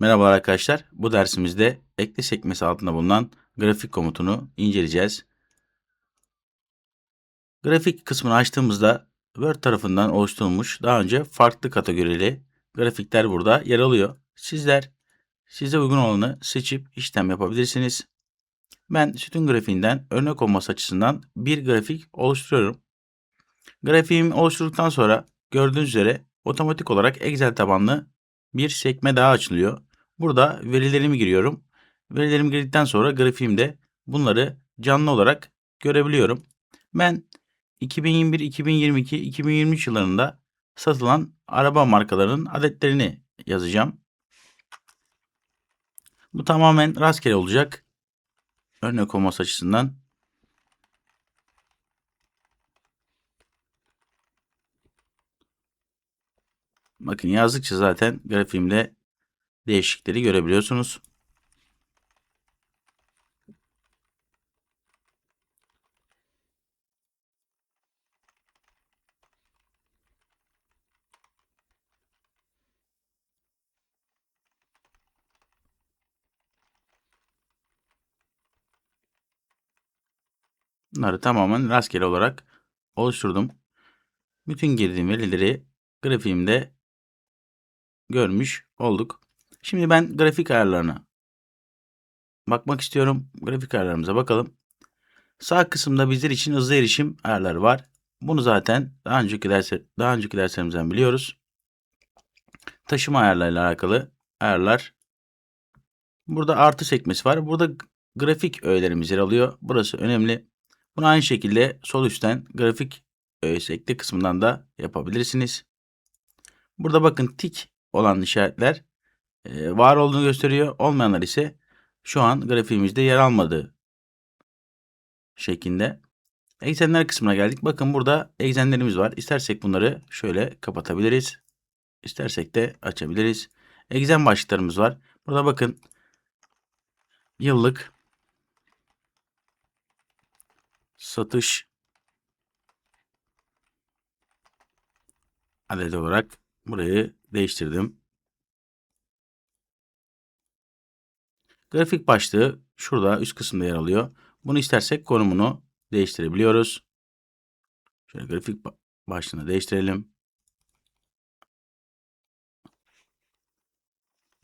Merhaba arkadaşlar. Bu dersimizde ekle sekmesi altında bulunan grafik komutunu inceleyeceğiz. Grafik kısmını açtığımızda Word tarafından oluşturulmuş daha önce farklı kategorili grafikler burada yer alıyor. Sizler size uygun olanı seçip işlem yapabilirsiniz. Ben sütun grafiğinden örnek olması açısından bir grafik oluşturuyorum. Grafiğimi oluşturduktan sonra gördüğünüz üzere otomatik olarak Excel tabanlı bir sekme daha açılıyor. Burada verilerimi giriyorum. Verilerimi girdikten sonra grafiğimde bunları canlı olarak görebiliyorum. Ben 2021, 2022, 2023 yıllarında satılan araba markalarının adetlerini yazacağım. Bu tamamen rastgele olacak. Örnek olması açısından. Bakın yazdıkça zaten grafiğimde değişiklikleri görebiliyorsunuz. Bunları tamamen rastgele olarak oluşturdum. Bütün girdiğim verileri grafiğimde görmüş olduk. Şimdi ben grafik ayarlarına bakmak istiyorum. Grafik ayarlarımıza bakalım. Sağ kısımda bizler için hızlı erişim ayarları var. Bunu zaten daha önceki derse daha önceki derslerimizden biliyoruz. Taşıma ayarlarıyla alakalı ayarlar. Burada artı sekmesi var. Burada grafik öğelerimiz yer alıyor. Burası önemli. Bunu aynı şekilde sol üstten grafik öğesi ekle kısmından da yapabilirsiniz. Burada bakın tik olan işaretler var olduğunu gösteriyor. Olmayanlar ise şu an grafiğimizde yer almadığı şeklinde. Eksenler kısmına geldik. Bakın burada eksenlerimiz var. İstersek bunları şöyle kapatabiliriz. İstersek de açabiliriz. Eksen başlıklarımız var. Burada bakın yıllık satış adedi olarak burayı değiştirdim. Grafik başlığı şurada üst kısımda yer alıyor. Bunu istersek konumunu değiştirebiliyoruz. Şöyle grafik başlığını değiştirelim.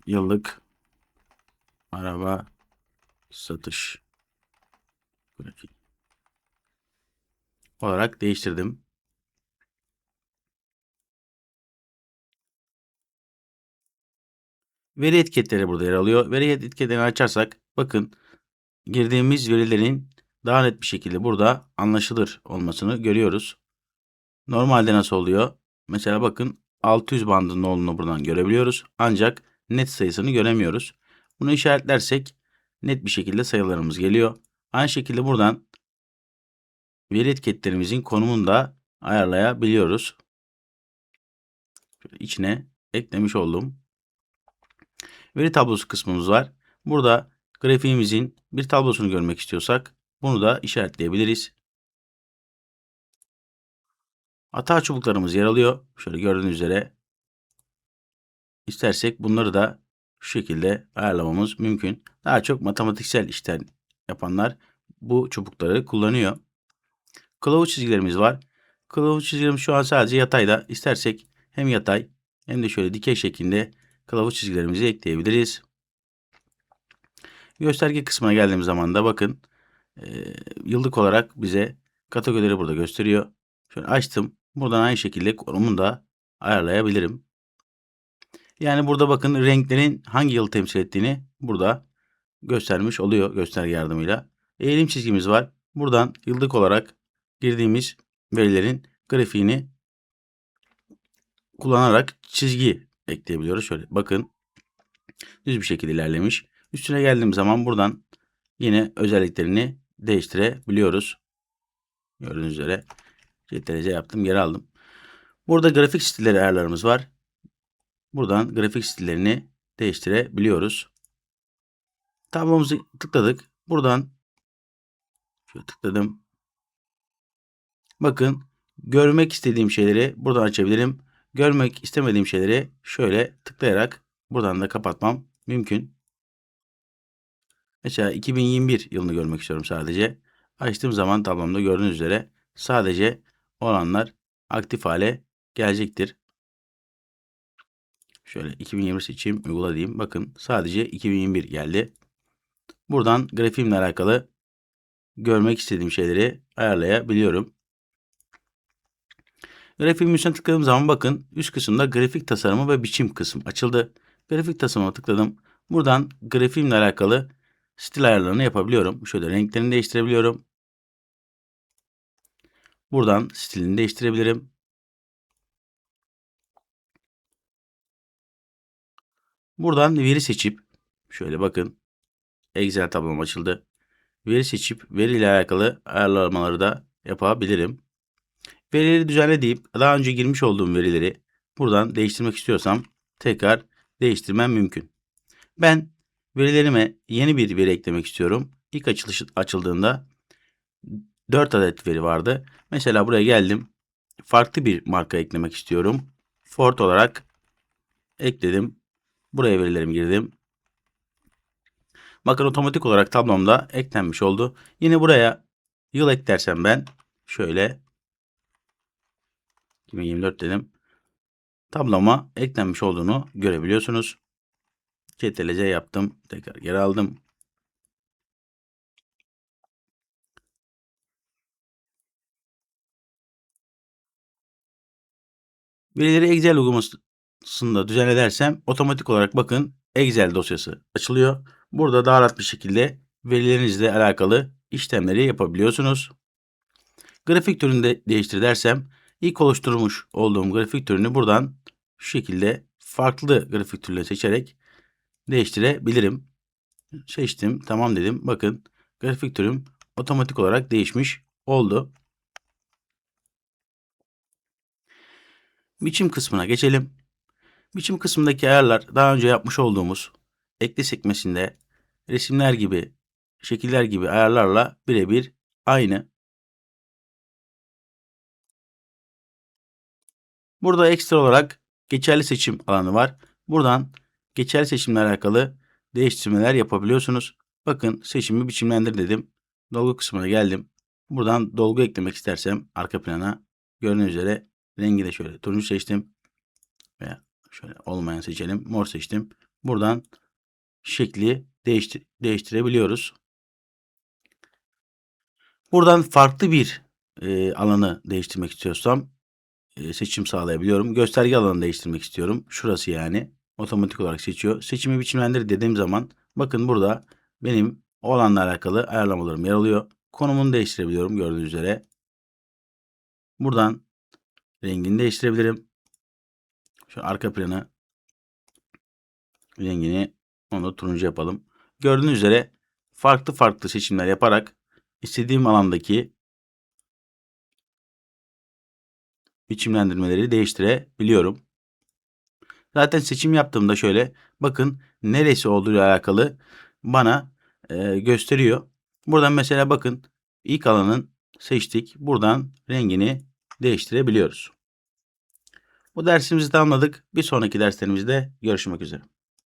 Yıllık araba satış grafik olarak değiştirdim. Veri etiketleri burada yer alıyor. Veri etiketlerini açarsak bakın girdiğimiz verilerin daha net bir şekilde burada anlaşılır olmasını görüyoruz. Normalde nasıl oluyor? Mesela bakın 600 bandının olduğunu buradan görebiliyoruz. Ancak net sayısını göremiyoruz. Bunu işaretlersek net bir şekilde sayılarımız geliyor. Aynı şekilde buradan veri etiketlerimizin konumunu da ayarlayabiliyoruz. Şöyle içine eklemiş oldum. Veri tablosu kısmımız var. Burada grafiğimizin bir tablosunu görmek istiyorsak bunu da işaretleyebiliriz. Hata çubuklarımız yer alıyor. Şöyle gördüğünüz üzere. İstersek bunları da şu şekilde ayarlamamız mümkün. Daha çok matematiksel işler yapanlar bu çubukları kullanıyor. Kılavuz çizgilerimiz var. Kılavuz çizgilerimiz şu an sadece yatayda. İstersek hem yatay hem de şöyle dikey şeklinde kılavuz çizgilerimizi ekleyebiliriz. Gösterge kısmına geldiğimiz zaman da bakın e, yıllık olarak bize kategorileri burada gösteriyor. Şöyle açtım. Buradan aynı şekilde konumunu da ayarlayabilirim. Yani burada bakın renklerin hangi yıl temsil ettiğini burada göstermiş oluyor gösterge yardımıyla. Eğilim çizgimiz var. Buradan yıllık olarak girdiğimiz verilerin grafiğini kullanarak çizgi ekleyebiliyoruz. Şöyle bakın düz bir şekilde ilerlemiş. Üstüne geldiğim zaman buradan yine özelliklerini değiştirebiliyoruz. Gördüğünüz üzere CTRL yaptım geri aldım. Burada grafik stilleri ayarlarımız var. Buradan grafik stillerini değiştirebiliyoruz. Tablomuzu tıkladık. Buradan şöyle tıkladım. Bakın görmek istediğim şeyleri buradan açabilirim. Görmek istemediğim şeyleri şöyle tıklayarak buradan da kapatmam mümkün. Mesela 2021 yılını görmek istiyorum sadece. Açtığım zaman tablomda gördüğünüz üzere sadece olanlar aktif hale gelecektir. Şöyle 2020 seçeyim, uygula diyeyim. Bakın sadece 2021 geldi. Buradan grafiğimle alakalı görmek istediğim şeyleri ayarlayabiliyorum. Grafiğin üstüne tıkladığım zaman bakın üst kısımda grafik tasarımı ve biçim kısım açıldı. Grafik tasarıma tıkladım. Buradan grafiğimle alakalı stil ayarlarını yapabiliyorum. Şöyle renklerini değiştirebiliyorum. Buradan stilini değiştirebilirim. Buradan veri seçip şöyle bakın Excel tablom açıldı. Veri seçip veriyle alakalı ayarlamaları da yapabilirim. Verileri düzenle deyip daha önce girmiş olduğum verileri buradan değiştirmek istiyorsam tekrar değiştirmem mümkün. Ben verilerime yeni bir veri eklemek istiyorum. İlk açılış açıldığında 4 adet veri vardı. Mesela buraya geldim. Farklı bir marka eklemek istiyorum. Ford olarak ekledim. Buraya verilerimi girdim. Bakın otomatik olarak tablomda eklenmiş oldu. Yine buraya yıl eklersem ben şöyle 2024 dedim. Tabloma eklenmiş olduğunu görebiliyorsunuz. CTRL-C yaptım. Tekrar geri aldım. Verileri Excel uygulamasında düzenlersem otomatik olarak bakın Excel dosyası açılıyor. Burada daha rahat bir şekilde verilerinizle alakalı işlemleri yapabiliyorsunuz. Grafik türünü de değiştir dersem ilk oluşturmuş olduğum grafik türünü buradan şu şekilde farklı grafik türleri seçerek değiştirebilirim. Seçtim. Tamam dedim. Bakın grafik türüm otomatik olarak değişmiş oldu. Biçim kısmına geçelim. Biçim kısmındaki ayarlar daha önce yapmış olduğumuz ekle sekmesinde resimler gibi, şekiller gibi ayarlarla birebir aynı. Burada ekstra olarak geçerli seçim alanı var. Buradan geçerli seçimle alakalı değiştirmeler yapabiliyorsunuz. Bakın seçimi biçimlendir dedim. Dolgu kısmına geldim. Buradan dolgu eklemek istersem arka plana gördüğünüz üzere rengi de şöyle turuncu seçtim. Veya şöyle olmayan seçelim. Mor seçtim. Buradan şekli değiştir değiştirebiliyoruz. Buradan farklı bir e, alanı değiştirmek istiyorsam e, seçim sağlayabiliyorum. Gösterge alanını değiştirmek istiyorum. Şurası yani. Otomatik olarak seçiyor. Seçimi biçimlendir dediğim zaman bakın burada benim o alanla alakalı ayarlamalarım yer alıyor. Konumunu değiştirebiliyorum gördüğünüz üzere. Buradan rengini değiştirebilirim. Şu arka planı rengini onu turuncu yapalım. Gördüğünüz üzere farklı farklı seçimler yaparak istediğim alandaki biçimlendirmeleri değiştirebiliyorum. Zaten seçim yaptığımda şöyle bakın neresi olduğu alakalı bana e, gösteriyor. Buradan mesela bakın ilk alanın seçtik. Buradan rengini değiştirebiliyoruz. Bu dersimizi tamamladık. Bir sonraki derslerimizde görüşmek üzere.